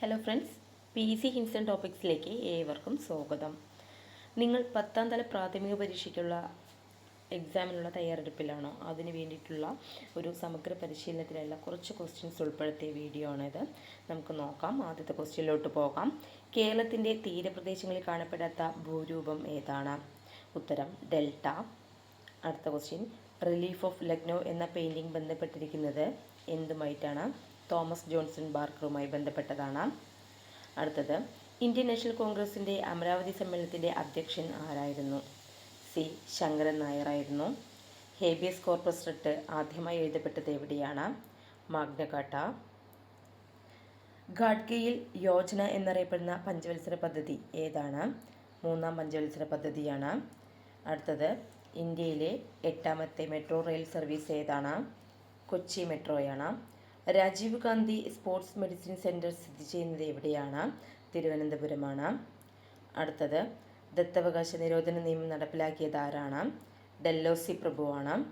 Hello friends P C ഹിൻസൺ ടോപ്പിക്സിലേക്ക് ഏവർക്കും സ്വാഗതം. നിങ്ങൾ പത്താം തല പ്രാഥമിക പരീക്ഷയ്ക്കുള്ള എക്സാമിനുള്ള തയ്യാറെടുപ്പിലാണോ? അതിന് വേണ്ടിയിട്ടുള്ള ഒരു സമഗ്ര പരിശീലനത്തിലുള്ള കുറച്ച് ക്വസ്റ്റ്യൻസ് ഉൾപ്പെടുത്തിയ വീഡിയോ ആണിത്. നമുക്ക് നോക്കാം. ആദ്യത്തെ ക്വസ്റ്റ്യനിലോട്ട് പോകാം. കേരളത്തിന്റെ തീരപ്രദേശങ്ങളിൽ കാണപ്പെടാത്ത ഭൂരൂപം ഏതാണ്? ഉത്തരം ഡെൽറ്റ. അടുത്ത ക്വസ്റ്റ്യൻ റിലീഫ് ഓഫ് ലക്നൗ എന്ന പെയിന്റിംഗ് ബന്ധപ്പെട്ടിരിക്കുന്നത് എന്തുമായിട്ടാണ്? തോമസ് ജോൺസൺ ബാർക്കറുമായി ബന്ധപ്പെട്ടതാണ്. അടുത്തത് ഇന്ത്യൻ നാഷണൽ കോൺഗ്രസിന്റെ അമരാവതി സമ്മേളനത്തിന്റെ അധ്യക്ഷൻ ആരായിരുന്നു? സി. ശങ്കരൻ നായരായിരുന്നു. ഹേബിയസ് കോർപ്പസ് റിട്ട് ആദ്യമായി എഴുതപ്പെട്ടത് എവിടെയാണ്? മാഗ്നകാട്ട ഘാട്കയിൽ യോജന എന്നറിയപ്പെടുന്ന പഞ്ചവത്സര പദ്ധതി ഏതാണ്? മൂന്നാം പഞ്ചവത്സര പദ്ധതിയാണ്. അടുത്തത് ഇന്ത്യയിലെ എട്ടാമത്തെ മെട്രോ റെയിൽ സർവീസ് ഏതാണ്? Kochi മെട്രോയാണ്. Rajiv Gandhi sports medicine centre സ്ഥിതി ചെയ്യുന്നത് എവിടെയാണ്? തിരുവനന്തപുരമാണ്. അടുത്തത് ദത്തവകാശ നിരോധന നിയമം നടപ്പിലാക്കിയത് ആരാണ്? ഡെല്ലോസി പ്രഭുവാണ്.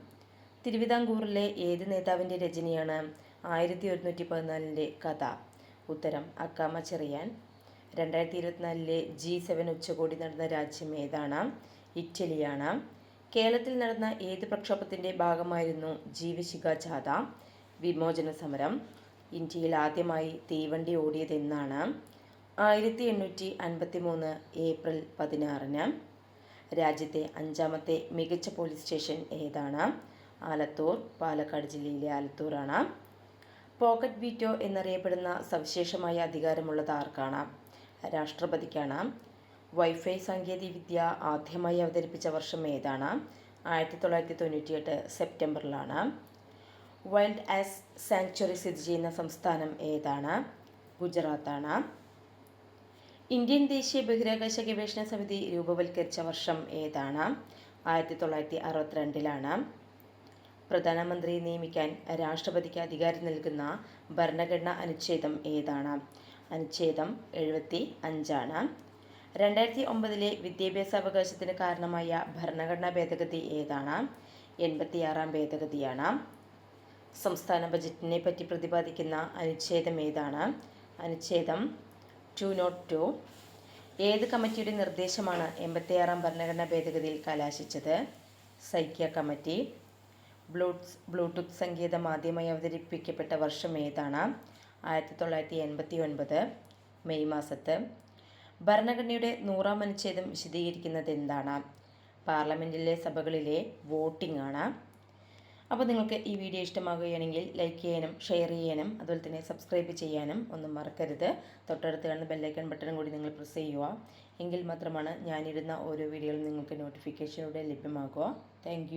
തിരുവിതാംകൂറിലെ ഏത് നേതാവിന്റെ രചനയാണ് ആയിരത്തി ഒരുന്നൂറ്റി പതിനാലിന്റെ കഥ? ഉത്തരം അക്കാമ ചെറിയാൻ. രണ്ടായിരത്തി ഇരുപത്തിനാലിലെ ജി സെവൻ ഉച്ചകോടി നടന്ന രാജ്യം ഏതാണ്? ഇറ്റലിയാണ്. കേരളത്തിൽ നടന്ന ഏത് പ്രക്ഷോഭത്തിന്റെ ഭാഗമായിരുന്നു ജീവശിഖ ജാഥ? വിമോചന സമരം ഇന്ത്യയിൽ ആദ്യമായി തീവണ്ടി ഓടിയതെന്നാണ് ആയിരത്തി എണ്ണൂറ്റി അൻപത്തി മൂന്ന് ഏപ്രിൽ പതിനാറിന്. രാജ്യത്തെ അഞ്ചാമത്തെ മികച്ച പോലീസ് സ്റ്റേഷൻ ഏതാണ്? ആലത്തൂർ പാലക്കാട് ജില്ലയിലെ ആലത്തൂരാണ്. പോക്കറ്റ് വീറ്റോ എന്നറിയപ്പെടുന്ന സവിശേഷമായ അധികാരമുള്ളത് ആർക്കാണ്? രാഷ്ട്രപതിക്കാണ്. വൈഫൈ സാങ്കേതികവിദ്യ ആദ്യമായി അവതരിപ്പിച്ച വർഷം ഏതാണ്? ആയിരത്തി തൊള്ളായിരത്തി തൊണ്ണൂറ്റിയെട്ട് സെപ്റ്റംബറിലാണ്. വൈൽഡ് ആസ് സാങ്ച്വറി സ്ഥിതി ചെയ്യുന്ന സംസ്ഥാനം ഏതാണ്? ഗുജറാത്താണ്. ഇന്ത്യൻ ദേശീയ ബഹിരാകാശ ഗവേഷണ സമിതി രൂപവൽക്കരിച്ച വർഷം ഏതാണ്? ആയിരത്തി തൊള്ളായിരത്തി അറുപത്തിരണ്ടിലാണ് പ്രധാനമന്ത്രിയെ നിയമിക്കാൻ രാഷ്ട്രപതിക്ക് അധികാരം നൽകുന്ന ഭരണഘടനാ അനുച്ഛേദം ഏതാണ്? അനുച്ഛേദം എഴുപത്തി അഞ്ചാണ് രണ്ടായിരത്തി ഒമ്പതിലെ വിദ്യാഭ്യാസ അവകാശത്തിന് കാരണമായ ഭരണഘടനാ ഭേദഗതി ഏതാണ്? എൺപത്തിയാറാം ഭേദഗതിയാണ്. സംസ്ഥാന ബജറ്റിനെ പറ്റി പ്രതിപാദിക്കുന്ന അനുച്ഛേദം ഏതാണ്? അനുച്ഛേദം ടു നോട്ട് ടു ഏത് കമ്മിറ്റിയുടെ നിർദ്ദേശമാണ് എൺപത്തിയാറാം ഭരണഘടനാ ഭേദഗതിയിൽ കലാശിച്ചത്? സൈക്യ കമ്മിറ്റി. ബ്ലൂട്ട്സ് ബ്ലൂടൂത്ത് സംഗീതം ആദ്യമായി അവതരിപ്പിക്കപ്പെട്ട വർഷം ഏതാണ്? ആയിരത്തി തൊള്ളായിരത്തി എൺപത്തി ഒൻപത് മെയ് മാസത്ത്. ഭരണഘടനയുടെ നൂറാം അനുച്ഛേദം വിശദീകരിക്കുന്നത് എന്താണ്? പാർലമെന്റിലെ സഭകളിലെ വോട്ടിംഗ് ആണ്. അപ്പോൾ നിങ്ങൾക്ക് ഈ വീഡിയോ ഇഷ്ടമാകുകയാണെങ്കിൽ ലൈക്ക് ചെയ്യാനും ഷെയർ ചെയ്യാനും അതുപോലെ തന്നെ സബ്സ്ക്രൈബ് ചെയ്യാനും ഒന്നും മറക്കരുത്. തൊട്ടടുത്ത് കാണുന്ന ബെല്ലൈക്കൺ ബട്ടൺ കൂടി നിങ്ങൾ പ്രസ് ചെയ്യുക. എങ്കിൽ മാത്രമാണ് ഞാനിടുന്ന ഓരോ വീഡിയോകളും നിങ്ങൾക്ക് നോട്ടിഫിക്കേഷനിലൂടെ ലഭ്യമാകുക. താങ്ക്